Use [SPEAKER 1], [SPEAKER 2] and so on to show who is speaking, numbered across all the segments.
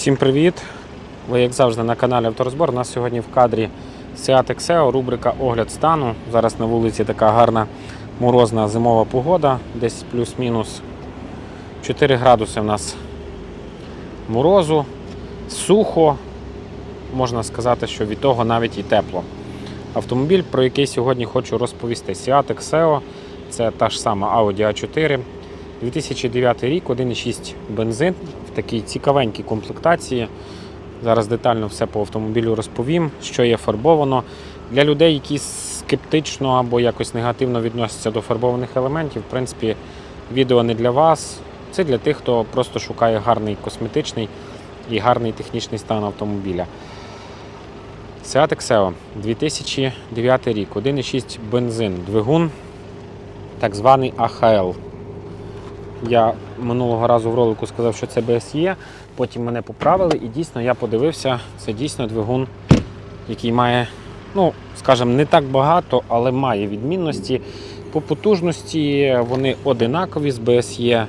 [SPEAKER 1] Всім привіт! Ви, як завжди, на каналі Авторозбор. У нас сьогодні в кадрі Seat Exeo, рубрика Огляд стану. Зараз на вулиці така гарна морозна зимова погода, десь плюс-мінус 4 градуси у нас морозу, сухо, можна сказати, що від того навіть і тепло. Автомобіль, про який сьогодні хочу розповісти. Seat Exeo, це та ж сама Audi A4. 2009 рік, 1,6 бензин в такій цікавенькій комплектації. Зараз детально все по автомобілю розповім, що є фарбовано. Для людей, які скептично або якось негативно відносяться до фарбованих елементів, в принципі, відео не для вас. Це для тих, хто просто шукає гарний косметичний і гарний технічний стан автомобіля. Seat Exeo 2009 рік, 1,6 бензин, двигун, так званий AHL. Я минулого разу в ролику сказав, що це BSE, потім мене поправили і дійсно я подивився, це дійсно двигун, який має, ну, скажімо, не так багато, але має відмінності. По потужності вони одинакові з BSE,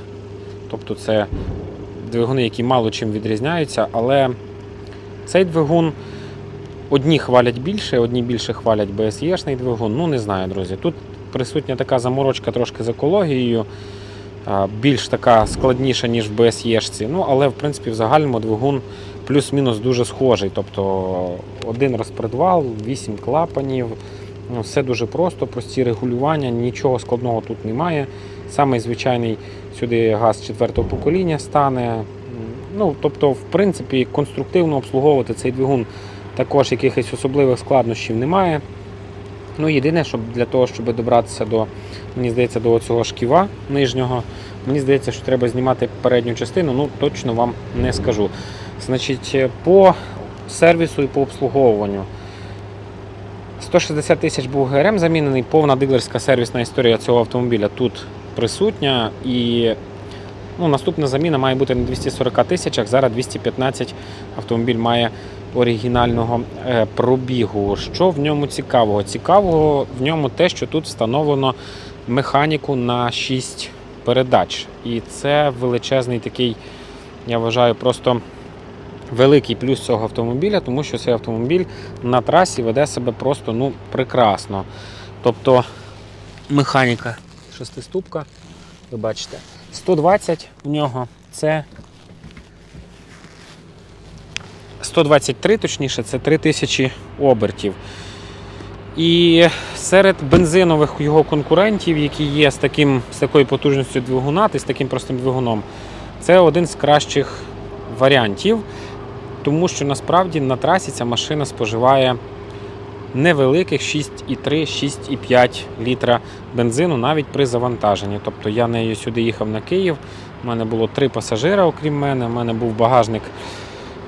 [SPEAKER 1] тобто це двигуни, які мало чим відрізняються, але цей двигун одні хвалять більше, одні більше хвалять BSE-шний двигун. Ну, не знаю, друзі. Тут присутня така заморочка трошки з екологією більш така складніша, ніж в BSE-шці. Ну, але в принципі в загальному двигун плюс-мінус дуже схожий. Тобто один розпредвал, 8 клапанів. Ну, все дуже просто, прості регулювання, нічого складного тут немає. Самий звичайний сюди газ четвертого покоління стане. Ну, тобто, в принципі, конструктивно обслуговувати цей двигун також якихось особливих складнощів немає. Ну, єдине, щоб для того, щоб добратися до, мені здається, до цього шківа нижнього, мені здається, що треба знімати передню частину, ну точно вам не скажу. Значить, по сервісу і по обслуговуванню. 160 тисяч був ГРМ замінений, повна дилерська сервісна історія цього автомобіля тут присутня. І ну, наступна заміна має бути на 240 тисячах, зараз 215 автомобіль має оригінального е, пробігу. Що в ньому цікавого? Цікавого в ньому те, що тут встановлено механіку на 6 передач. І це величезний такий, я вважаю, просто великий плюс цього автомобіля, тому що цей автомобіль на трасі веде себе просто ну, прекрасно. Тобто механіка шестиступка, ви бачите, 120 в нього це 123, точніше, це 3000 обертів. І серед бензинових його конкурентів, які є з, таким, з такою потужністю двигуна, і з таким простим двигуном, це один з кращих варіантів, тому що насправді на трасі ця машина споживає невеликих 6,3-6,5 літра бензину навіть при завантаженні. Тобто я нею сюди їхав на Київ. У мене було три пасажира, окрім мене. У мене був багажник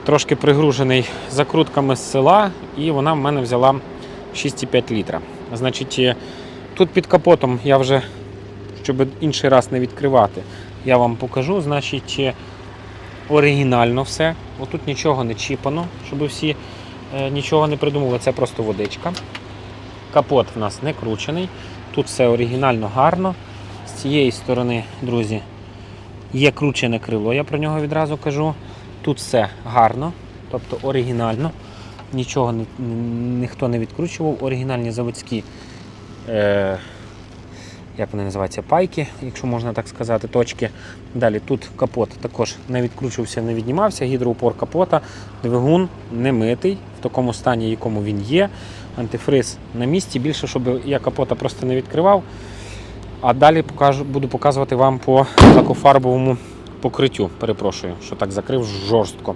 [SPEAKER 1] трошки пригружений закрутками з села, і вона в мене взяла 6,5 літра. Значить, е, тут під капотом я вже, щоб інший раз не відкривати, я вам покажу. Значить, е, оригінально все. Отут нічого не чіпано, щоб всі е, нічого не придумали. Це просто водичка. Капот в нас не кручений. Тут все оригінально гарно. З цієї сторони, друзі, є кручене крило, я про нього відразу кажу. Тут все гарно, тобто оригінально. Нічого ні, ніхто не відкручував. Оригінальні заводські, е, як вони називаються, пайки, якщо можна так сказати, точки. Далі тут капот також не відкручувався, не віднімався. Гідроупор капота, двигун не митий, в такому стані, якому він є. Антифриз на місці. Більше, щоб я капота просто не відкривав. А далі покажу, буду показувати вам по лакофарбовому покриттю. Перепрошую, що так закрив жорстко.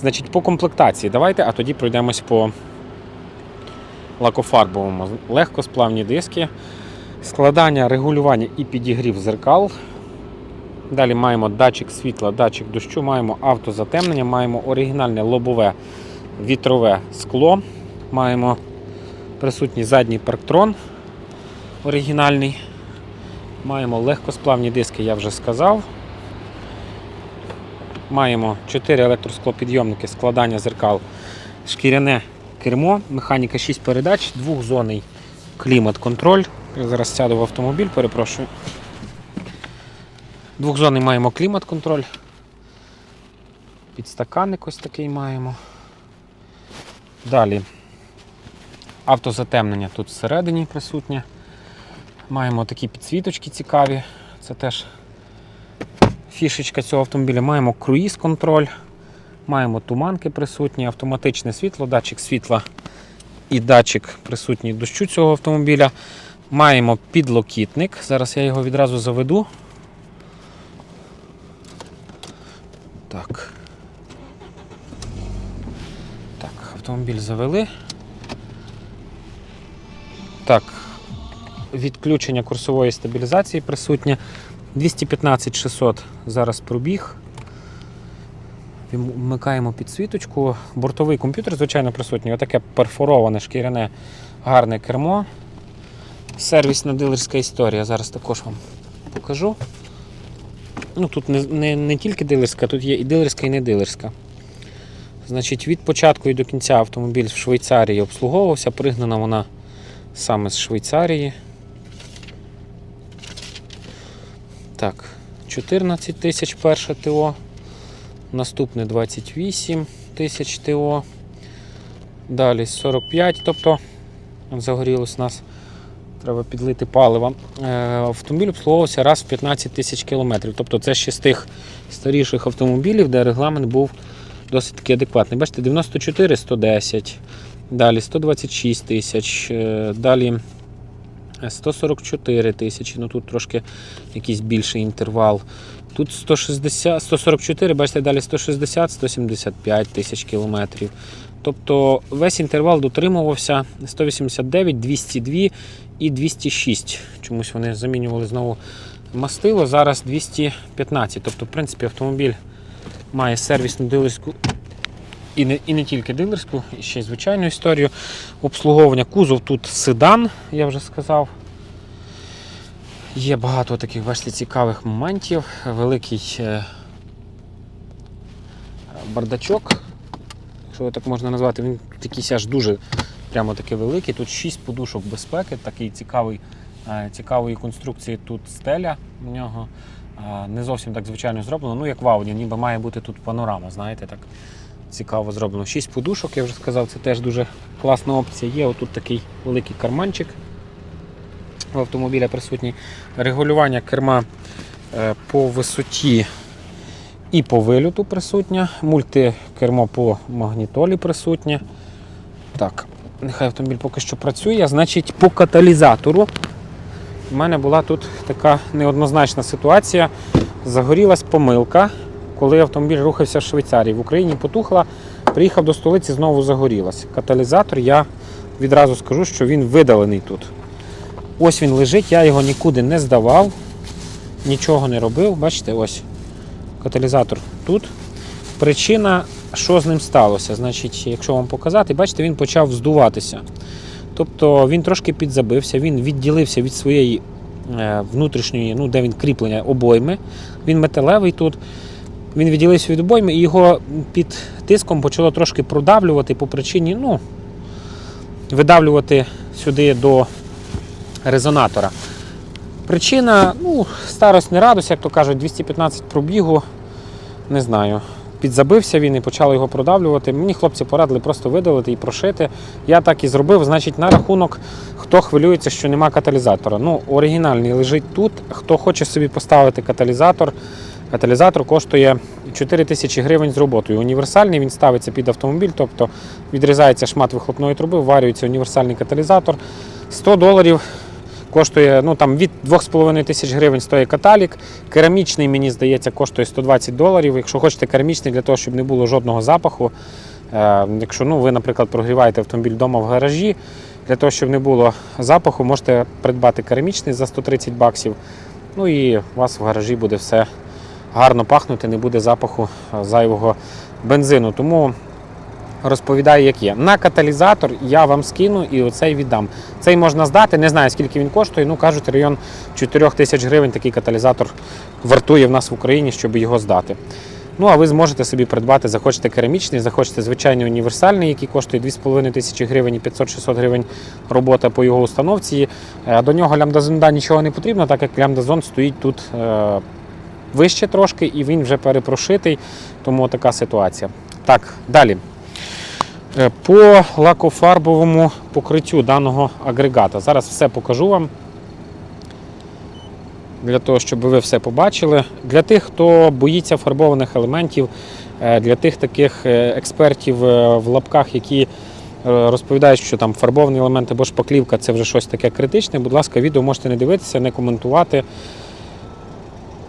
[SPEAKER 1] Значить, по комплектації давайте, а тоді пройдемось по лакофарбовому. Легкосплавні диски, складання, регулювання і підігрів зеркал. Далі маємо датчик світла, датчик дощу, маємо автозатемнення, маємо оригінальне лобове вітрове скло, маємо присутній задній парктрон оригінальний. Маємо легкосплавні диски, я вже сказав. Маємо 4 електросклопідйомники, складання зеркал, шкіряне кермо, механіка 6 передач, двохзонний клімат-контроль. Я зараз сяду в автомобіль, перепрошую. Двохзонний маємо клімат-контроль. Підстаканник ось такий маємо. Далі автозатемнення тут всередині присутнє. Маємо такі підсвіточки цікаві. Це теж фішечка цього автомобіля. Маємо круїз-контроль, маємо туманки присутні, автоматичне світло, датчик світла і датчик присутній дощу цього автомобіля. Маємо підлокітник. Зараз я його відразу заведу. Так. Так, автомобіль завели. Так, відключення курсової стабілізації присутнє. 215 600 зараз пробіг. Вмикаємо підсвіточку. Бортовий комп'ютер, звичайно, присутній. Отаке перфороване шкіряне гарне кермо. Сервісна дилерська історія. Зараз також вам покажу. Ну, тут не, не, не тільки дилерська, тут є і дилерська, і не дилерська. Значить, від початку і до кінця автомобіль в Швейцарії обслуговувався. Пригнана вона саме з Швейцарії. Так, 14 тисяч перше ТО. Наступне 28 тисяч ТО. Далі 45, тобто загорілось у нас. Треба підлити палива. Е, автомобіль обслуговувався раз в 15 тисяч кілометрів. Тобто це ще з тих старіших автомобілів, де регламент був досить таки адекватний. Бачите, 94 110, далі 126 тисяч, е, далі 144 тисячі, ну тут трошки якийсь більший інтервал. Тут 160, 144, бачите, далі 160, 175 тисяч кілометрів. Тобто весь інтервал дотримувався 189, 202 і 206. Чомусь вони замінювали знову мастило. Зараз 215. Тобто, в принципі, автомобіль має сервісну дилерську і не, і не тільки дилерську, і ще й звичайну історію. Обслуговування кузов тут седан, я вже сказав. Є багато таких, бачите, цікавих моментів. Великий е, бардачок, якщо так можна назвати, він якийсь аж дуже прямо таки великий. Тут 6 подушок безпеки, такий цікавий, е, цікавої конструкції тут стеля у нього. Е, Не зовсім так звичайно зроблено. Ну, як в Audi, ніби має бути тут панорама, знаєте, так цікаво зроблено. 6 подушок, я вже сказав, це теж дуже класна опція. Є отут такий великий карманчик в автомобіля присутній. Регулювання керма е, по висоті і по вильоту присутнє. Мультикермо по магнітолі присутнє. Так, нехай автомобіль поки що працює. Значить, по каталізатору в мене була тут така неоднозначна ситуація. Загорілась помилка, коли автомобіль рухався в Швейцарії. В Україні потухла, приїхав до столиці, знову загорілась. Каталізатор, я відразу скажу, що він видалений тут. Ось він лежить, я його нікуди не здавав, нічого не робив. Бачите, ось каталізатор тут. Причина, що з ним сталося. Значить, якщо вам показати, бачите, він почав здуватися. Тобто він трошки підзабився, він відділився від своєї е, внутрішньої, ну де він кріплення обойми. Він металевий тут. Він відділився від обойми і його під тиском почало трошки продавлювати по причині, ну, видавлювати сюди до резонатора. Причина, ну, старость не радость, як то кажуть, 215 пробігу. Не знаю. Підзабився він і почали його продавлювати. Мені хлопці порадили просто видалити і прошити. Я так і зробив. Значить, на рахунок, хто хвилюється, що нема каталізатора. Ну, оригінальний лежить тут. Хто хоче собі поставити каталізатор, каталізатор коштує 4 тисячі гривень з роботою. Універсальний він ставиться під автомобіль, тобто відрізається шмат вихлопної труби, варюється універсальний каталізатор. 100 доларів коштує ну, там, від 2,5 тисяч гривень стоїть каталік. Керамічний, мені здається, коштує 120 доларів. Якщо хочете керамічний, для того, щоб не було жодного запаху. Е, якщо ну, ви, наприклад, прогріваєте автомобіль вдома в гаражі, для того, щоб не було запаху, можете придбати керамічний за 130 баксів. Ну і у вас в гаражі буде все гарно пахнути, не буде запаху е, зайвого бензину. Тому розповідаю, як є. На каталізатор я вам скину і оцей віддам. Цей можна здати, не знаю скільки він коштує. Ну кажуть, район 4 тисяч гривень такий каталізатор вартує в нас в Україні, щоб його здати. Ну, а ви зможете собі придбати, захочете керамічний, захочете звичайний універсальний, який коштує 2,5 тисячі гривень і 500-600 гривень робота по його установці. Е, До нього лямбдазонда нічого не потрібно, так як лямбдазон стоїть тут е, вище трошки, і він вже перепрошитий, тому така ситуація. Так, далі. Е, По лакофарбовому покриттю даного агрегата. Зараз все покажу вам. Для того, щоб ви все побачили. Для тих, хто боїться фарбованих елементів, е, для тих таких е, експертів в лапках, які розповідають, що там фарбовані елементи або шпаклівка це вже щось таке критичне. Будь ласка, відео можете не дивитися, не коментувати.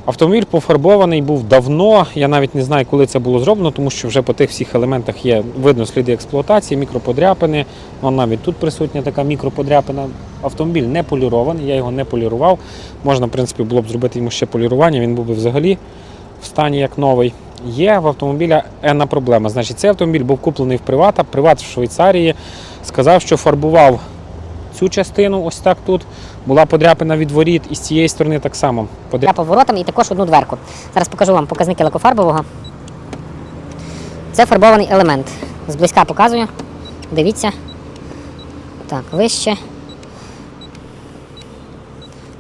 [SPEAKER 1] Автомобіль пофарбований був давно. Я навіть не знаю, коли це було зроблено, тому що вже по тих всіх елементах є видно сліди експлуатації, мікроподряпини. Вон навіть тут присутня така мікроподряпина. Автомобіль не полірований, я його не полірував. Можна, в принципі, було б зробити йому ще полірування, він був би взагалі в стані як новий. Є в автомобіля енна проблема. Значить, цей автомобіль був куплений в привата. Приват в Швейцарії сказав, що фарбував цю частину, ось так тут. Була подряпина від воріт, і з цієї сторони так само. Подря-
[SPEAKER 2] Я поворотом і також одну дверку. Зараз покажу вам показники лакофарбового. Це фарбований елемент. Зблизька показую. Дивіться. Так, вище.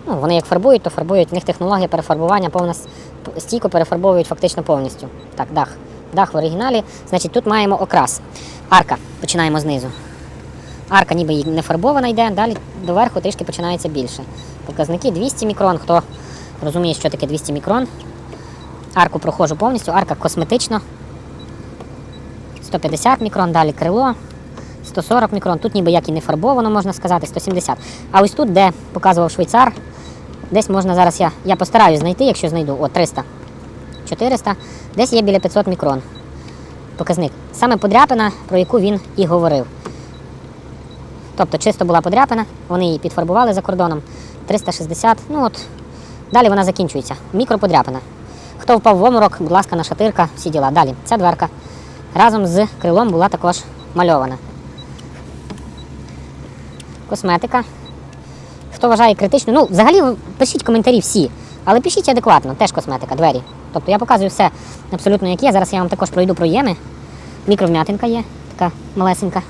[SPEAKER 2] Ну, вони як фарбують, то фарбують. В них технологія перефарбування повна с- стійко перефарбовують фактично повністю. Так, дах. Дах в оригіналі. Значить, тут маємо окрас. Арка. Починаємо знизу. Арка ніби і не фарбована йде, далі доверху трішки починається більше. Показники 200 мікрон. Хто розуміє, що таке 200 мікрон. Арку проходжу повністю, арка косметично. 150 мікрон, далі крило. 140 мікрон. Тут ніби як і не фарбовано, можна сказати, 170. А ось тут, де показував швейцар, десь можна зараз я, я постараюсь знайти, якщо знайду. О, 300. 400. Десь є біля 500 мікрон. Показник. Саме подряпина, про яку він і говорив. Тобто чисто була подряпина, вони її підфарбували за кордоном. 360. Ну от далі вона закінчується. Мікроподряпина. Хто впав в оморок, будь ласка, на шатирка, всі діла. Далі. Ця дверка разом з крилом була також мальована. Косметика. Хто вважає критично, ну, взагалі пишіть коментарі всі, але пишіть адекватно, теж косметика, двері. Тобто я показую все абсолютно як є. Зараз я вам також пройду проєми. Мікровмятинка є, така малесенька.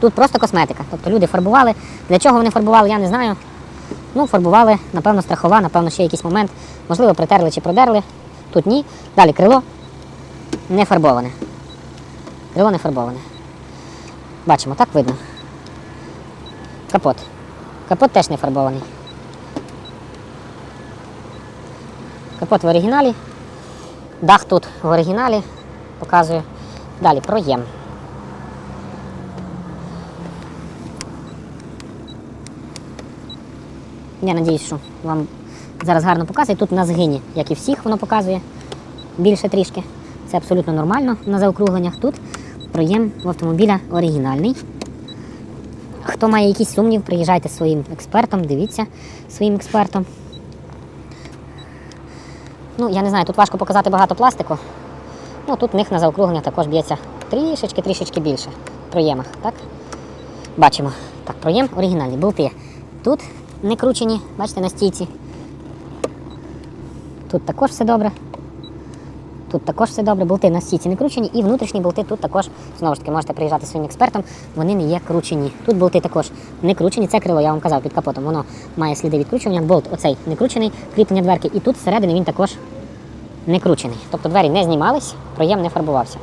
[SPEAKER 2] Тут просто косметика. Тобто люди фарбували. Для чого вони фарбували, я не знаю. Ну, фарбували, напевно, страхова, напевно, ще якийсь момент. Можливо, притерли чи продерли. Тут ні. Далі крило не фарбоване. Крило не фарбоване. Бачимо, так видно. Капот. Капот теж не фарбований. Капот в оригіналі. Дах тут в оригіналі. Показую. Далі проєм. Я надіюсь, що вам зараз гарно показує. Тут на згині, як і всіх, воно показує більше трішки. Це абсолютно нормально на заокругленнях. Тут проєм в автомобіля оригінальний. Хто має якийсь сумнів, приїжджайте своїм експертом, дивіться своїм експертом. Ну, я не знаю, тут важко показати багато пластику. Ну, тут в них на заокруглення також б'ється трішечки-трішечки більше в проємах. Так? Бачимо. Так, проєм оригінальний. Болти. Тут не кручені, бачите, на стійці. Тут також все добре. Тут також все добре, болти на стійці не кручені, і внутрішні болти тут також, знову ж таки, можете приїжджати своїм експертом, вони не є кручені. Тут болти також не кручені, це крило, я вам казав, під капотом, воно має сліди відкручування. Болт оцей не кручений, кріплення дверки, і тут всередині він також не кручений. Тобто двері не знімались, проєм не фарбувався.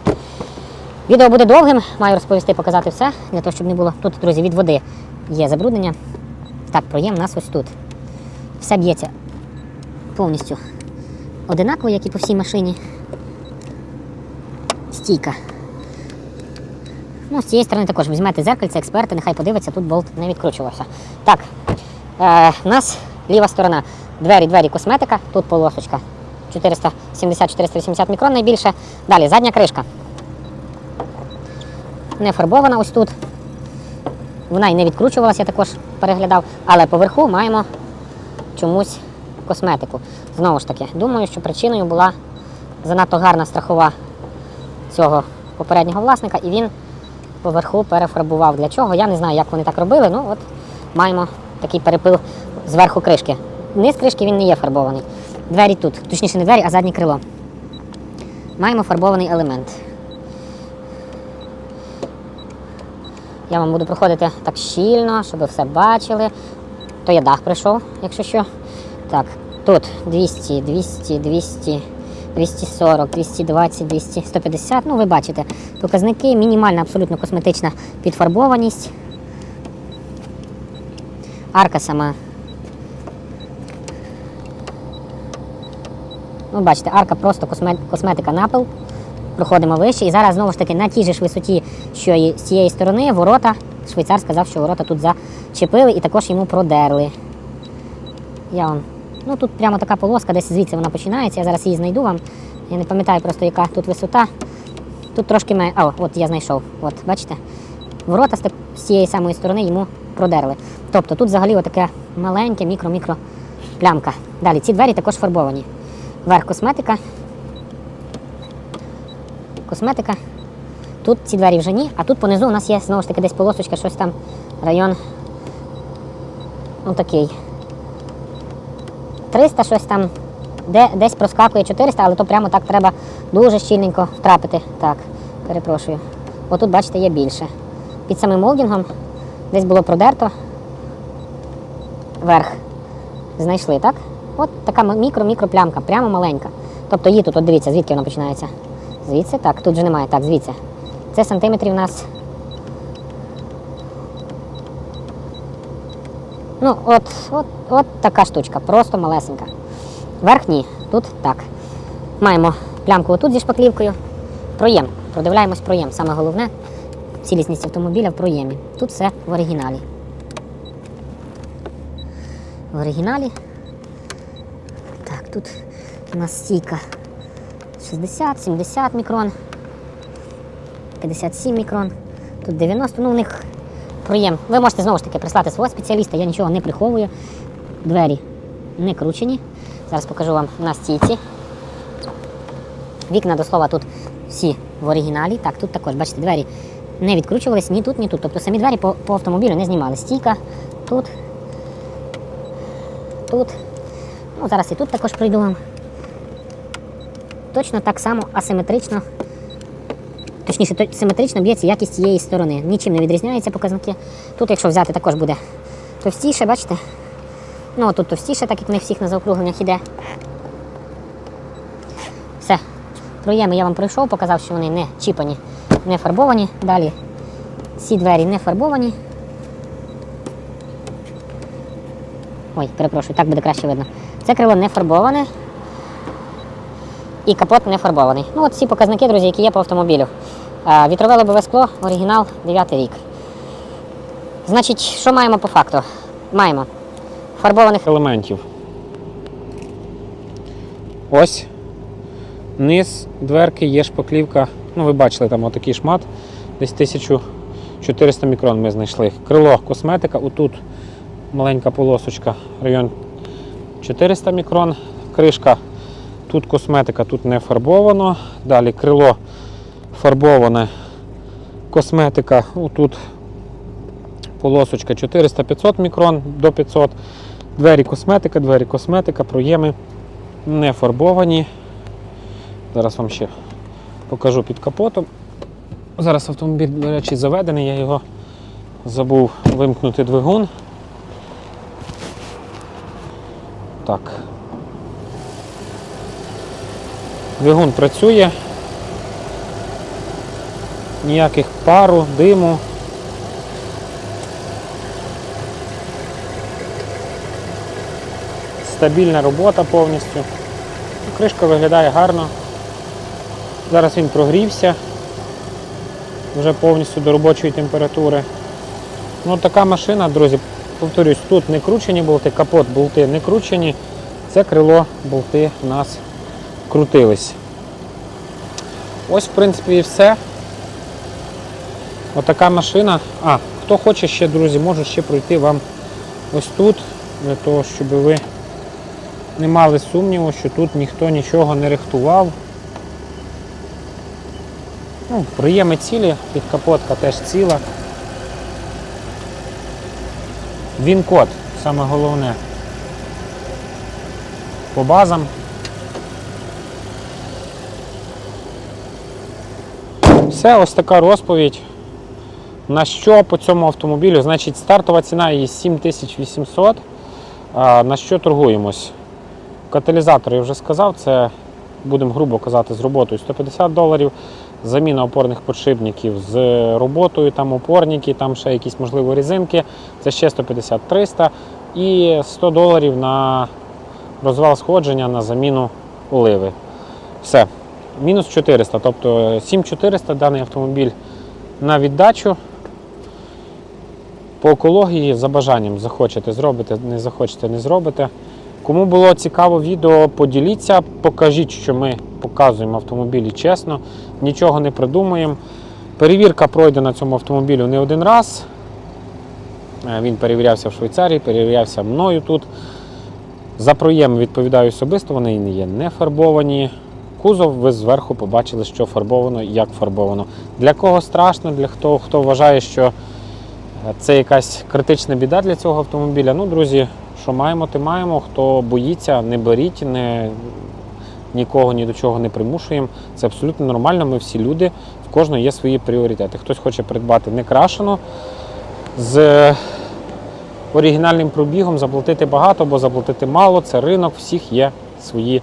[SPEAKER 2] Відео буде довгим, маю розповісти, показати все, для того, щоб не було. Тут, друзі, від води є забруднення. Так, проєм у нас ось тут. Все б'ється повністю одинаково, як і по всій машині. Стійка. Ну, з цієї сторони також візьмете зеркальце, експерти, нехай подивиться, тут болт не відкручувався. Так, е, у нас ліва сторона. Двері, двері, косметика, тут полосочка 470-480 мікрон найбільше. Далі задня кришка. Не фарбована ось тут. Вона й не відкручувалася, я також переглядав. Але поверху маємо чомусь косметику. Знову ж таки, думаю, що причиною була занадто гарна страхова цього попереднього власника, і він поверху перефарбував. Для чого? Я не знаю, як вони так робили. Ну от маємо такий перепил зверху кришки. Низ кришки він не є фарбований. Двері тут, точніше не двері, а заднє крило. Маємо фарбований елемент. Я вам буду проходити так щільно, щоб ви все бачили. То я дах прийшов, якщо що. Так, Тут 200, 200, 200, 240, 220, 200, 150. Ну, ви бачите, показники, мінімальна абсолютно косметична підфарбованість. Арка сама. Ну, бачите, арка просто косметика напил. Проходимо вище. І зараз знову ж таки на тій же ж висоті, що і з цієї сторони, ворота. Швейцар сказав, що ворота тут зачепили і також йому продерли. Я вам. Ну тут прямо така полоска, десь звідси вона починається. Я зараз її знайду вам. Я не пам'ятаю просто, яка тут висота. Тут трошки має. А, от я знайшов. От, бачите? Ворота з цієї самої сторони йому продерли. Тобто тут взагалі отаке маленьке мікро-мікро плямка. Далі ці двері також фарбовані. Верх косметика. Косметика. Тут ці двері вже ні, а тут понизу у нас є знову ж таки десь полосочка, щось там, район. Ну такий. 300 щось там, де, десь проскакує 400, але то прямо так треба дуже щільненько втрапити. Так, перепрошую. Отут, бачите, є більше. Під самим молдінгом десь було продерто. Верх. Знайшли, так? От така мікро-мікро плямка, прямо маленька. Тобто її тут, от дивіться, звідки вона починається. Звідси, так, тут же немає, так, звідси. Це сантиметрів у нас. Ну, от, от, от така штучка, просто малесенька. Верх ні, тут так. Маємо плямку отут зі шпаклівкою. Проєм. Продивляємось проєм. Саме головне цілісність автомобіля в проємі. Тут все в оригіналі. В оригіналі. Так, тут у нас стійка 60, 70 мікрон, 57 мікрон, тут 90, ну у них проєм. Ви можете знову ж таки прислати свого спеціаліста, я нічого не приховую. Двері не кручені. Зараз покажу вам на стійці. Вікна до слова тут всі в оригіналі. Так, тут також, бачите, двері не відкручувались ні тут, ні тут. Тобто самі двері по, по автомобілю не знімали. Стійка тут, тут. Ну, зараз і тут також пройду вам. Точно так само асиметрично. Точніше, то- симетрично б'ється якість цієї сторони. Нічим не відрізняються показники. Тут, якщо взяти, також буде товстіше, бачите? Ну, тут товстіше, так як не всіх на заокругленнях іде. Все. Проєми я вам пройшов, показав, що вони не чіпані, не фарбовані. Далі ці двері не фарбовані. Ой, перепрошую, так буде краще видно. Це крило не фарбоване. І капот не фарбований. Ну, от всі показники, друзі, які є по автомобілю. Вітрове лобове скло, оригінал, 9 рік. Значить, що маємо по факту? Маємо фарбованих
[SPEAKER 1] елементів. Ось. Низ дверки є шпаклівка. Ну, ви бачили, там отакий шмат. Десь 1400 мікрон ми знайшли. Крило косметика, отут маленька полосочка, район 400 мікрон. Кришка, тут косметика, тут не фарбовано. Далі крило фарбоване, косметика, отут полосочка 400-500 мікрон до 500. Двері косметика, двері косметика, проєми не фарбовані. Зараз вам ще покажу під капотом. Зараз автомобіль, до речі, заведений, я його забув вимкнути двигун. Так. Двигун працює. Ніяких пару, диму. Стабільна робота повністю. Кришка виглядає гарно. Зараз він прогрівся вже повністю до робочої температури. Ну, така машина, друзі, повторюсь, тут не кручені болти, капот болти не кручені. Це крило болти у нас крутились. Ось, в принципі, і все. Отака машина. А, хто хоче ще, друзі, можу ще пройти вам ось тут, для того, щоб ви не мали сумніву, що тут ніхто нічого не рихтував. Ну, приєми цілі, підкапотка теж ціла. Він-код, саме головне. По базам. Все, ось така розповідь. На що по цьому автомобілю? Значить, стартова ціна її 7800. На що торгуємось? Каталізатор я вже сказав, це будемо грубо казати з роботою 150 доларів. Заміна опорних подшипників з роботою, там опорники, там ще якісь можливо резинки. Це ще 150-300 і 100 доларів на розвал сходження на заміну оливи. Все. Мінус 400, тобто 7400 даний автомобіль на віддачу. По екології за бажанням захочете зробите, не захочете, не зробите. Кому було цікаво відео, поділіться, покажіть, що ми показуємо автомобілі чесно, нічого не придумуємо. Перевірка пройде на цьому автомобілю не один раз. Е, Він перевірявся в Швейцарії, перевірявся мною тут. За проєм відповідаю особисто, вони є не фарбовані. Кузов ви зверху побачили, що фарбовано, як фарбовано. Для кого страшно, для хто, хто вважає, що е, це якась критична біда для цього автомобіля. Ну, друзі, що маємо, ти маємо. Хто боїться, не беріть, не, нікого ні до чого не примушуємо. Це абсолютно нормально. Ми всі люди, в кожного є свої пріоритети. Хтось хоче придбати не крашену з оригінальним пробігом, заплатити багато або заплатити мало. Це ринок, всіх є свої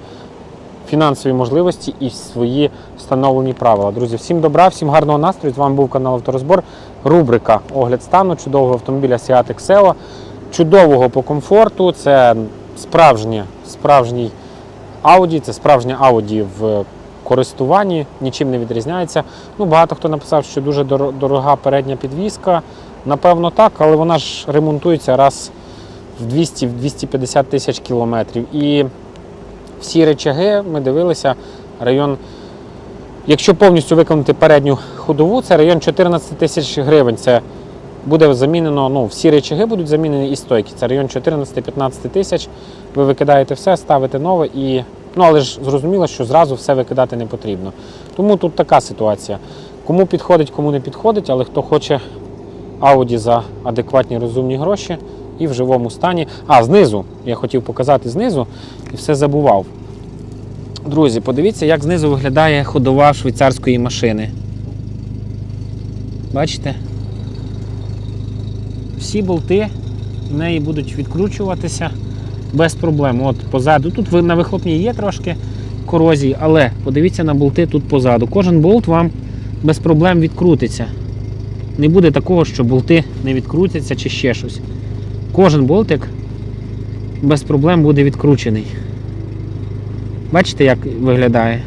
[SPEAKER 1] фінансові можливості і свої встановлені правила. Друзі, всім добра, всім гарного настрою. З вами був канал Авторозбор. Рубрика Огляд стану чудового автомобіля Seat Exeo. Чудового по комфорту. Це справжнє, справжній Audi, це справжнє Audi в користуванні, нічим не відрізняється. Ну, багато хто написав, що дуже дорога передня підвізка. Напевно, так, але вона ж ремонтується раз в 200-250 тисяч кілометрів. І всі речаги ми дивилися район. Якщо повністю виконати передню ходову, це район 14 тисяч гривень. Це буде замінено, ну, всі речаги будуть замінені і стойки. Це район 14-15 тисяч. Ви викидаєте все, ставите нове і. Ну, але ж зрозуміло, що зразу все викидати не потрібно. Тому тут така ситуація. Кому підходить, кому не підходить, але хто хоче Audi за адекватні розумні гроші і в живому стані. А, знизу. Я хотів показати знизу і все забував. Друзі, подивіться, як знизу виглядає ходова швейцарської машини. Бачите? Всі болти в неї будуть відкручуватися без проблем. От позаду. Тут на вихлопній є трошки корозії, але подивіться на болти тут позаду. Кожен болт вам без проблем відкрутиться. Не буде такого, що болти не відкрутяться чи ще щось. Кожен болтик без проблем буде відкручений. Бачите, як виглядає?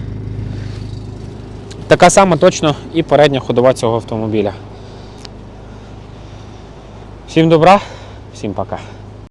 [SPEAKER 1] Така сама точно і передня ходова цього автомобіля. Всім добра, всім пока.